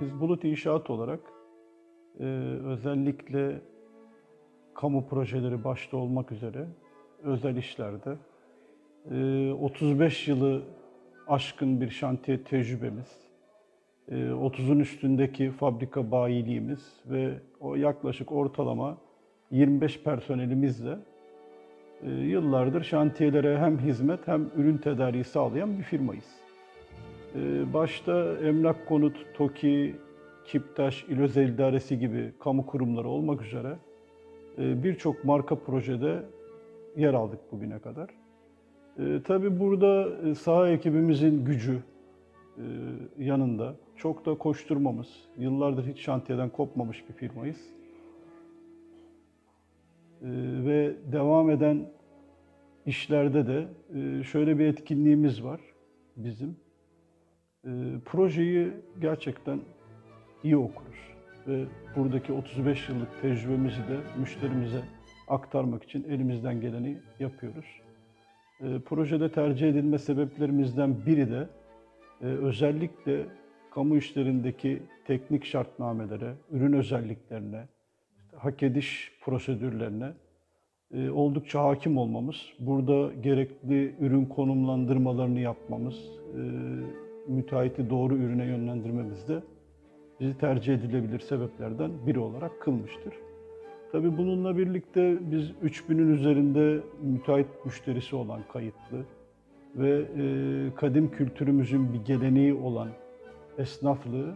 Biz Bulut İnşaat olarak e, özellikle kamu projeleri başta olmak üzere özel işlerde e, 35 yılı aşkın bir şantiye tecrübemiz, e, 30'un üstündeki fabrika bayiliğimiz ve o yaklaşık ortalama 25 personelimizle e, yıllardır şantiyelere hem hizmet hem ürün tedariği sağlayan bir firmayız. Ee, Başta Emlak Konut, TOKİ, Kiptaş, İl Özel İdaresi gibi kamu kurumları olmak üzere e, birçok marka projede yer aldık bugüne kadar. E, Tabii burada e, saha ekibimizin gücü yanında çok da koşturmamız, yıllardır hiç şantiyeden kopmamış bir firmayız. Ve devam eden işlerde de şöyle bir etkinliğimiz var bizim. E, projeyi gerçekten iyi okuruz ve buradaki 35 yıllık tecrübemizi de müşterimize aktarmak için elimizden geleni yapıyoruz. E, projede tercih edilme sebeplerimizden biri de e, özellikle kamu işlerindeki teknik şartnamelere, ürün özelliklerine, hak ediş prosedürlerine e, oldukça hakim olmamız, burada gerekli ürün konumlandırmalarını yapmamız, e, müteahhiti doğru ürüne yönlendirmemiz de bizi tercih edilebilir sebeplerden biri olarak kılmıştır. Tabii bununla birlikte biz 3000'ün üzerinde müteahhit müşterisi olan kayıtlı ve e, kadim kültürümüzün bir geleneği olan esnaflığı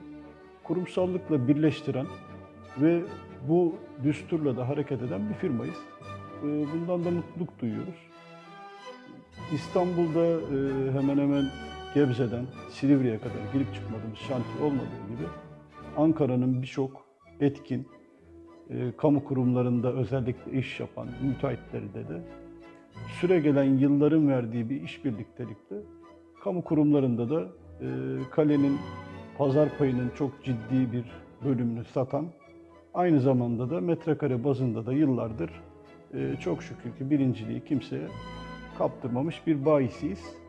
kurumsallıkla birleştiren ve bu düsturla da hareket eden bir firmayız. E, bundan da mutluluk duyuyoruz. İstanbul'da e, hemen hemen Gebze'den Silivri'ye kadar girip çıkmadığımız şantiye olmadığı gibi Ankara'nın birçok etkin e, kamu kurumlarında özellikle iş yapan müteahhitleri de de süre gelen yılların verdiği bir iş birliktelikle kamu kurumlarında da e, kalenin pazar payının çok ciddi bir bölümünü satan aynı zamanda da metrekare bazında da yıllardır e, çok şükür ki birinciliği kimseye kaptırmamış bir bayisiyiz.